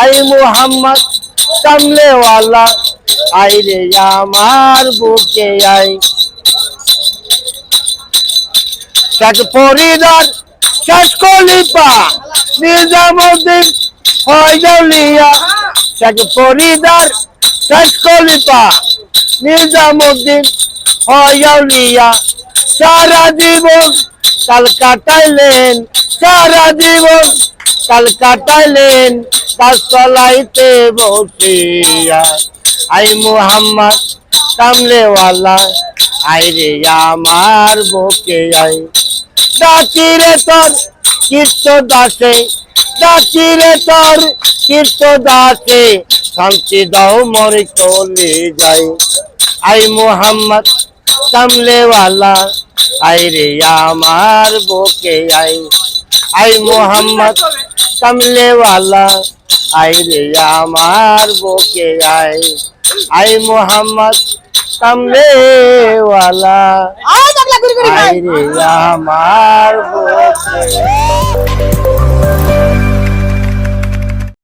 I Mohammad কামলেওয়ালা আই রে আমার বুকে আই। শেখ ফরিদার শেখ কলিপা নিজামুদ্দিন ফয়জলিয়া। শেখ ফরিদার শেখ কলিপা নিজামুদ্দিন ফয়জলিয়া। সারা জীবন কাল কাটাইলেন, সারা জীবন কাল কাটাইলেন। কাজ চলাইতে বসিয়া, আই মুহাম্মদ কামলেওয়ালা, আই রে আমার বুকে আই। ডাকিরে তোর কীর্ত দাসে ডাকিরে তোর কীর্ত দাসে, শান্তি দাও মরে চলে যাই। আই মোহাম্মদ কামলেওয়ালা, আই রে আমার বুকে আই। আই মোহাম্মদ কামলেওয়ালা আই রে আমার বুকে আয়। আই মোহাম্মদ কামলেওয়ালা আয় রে আমার বুকে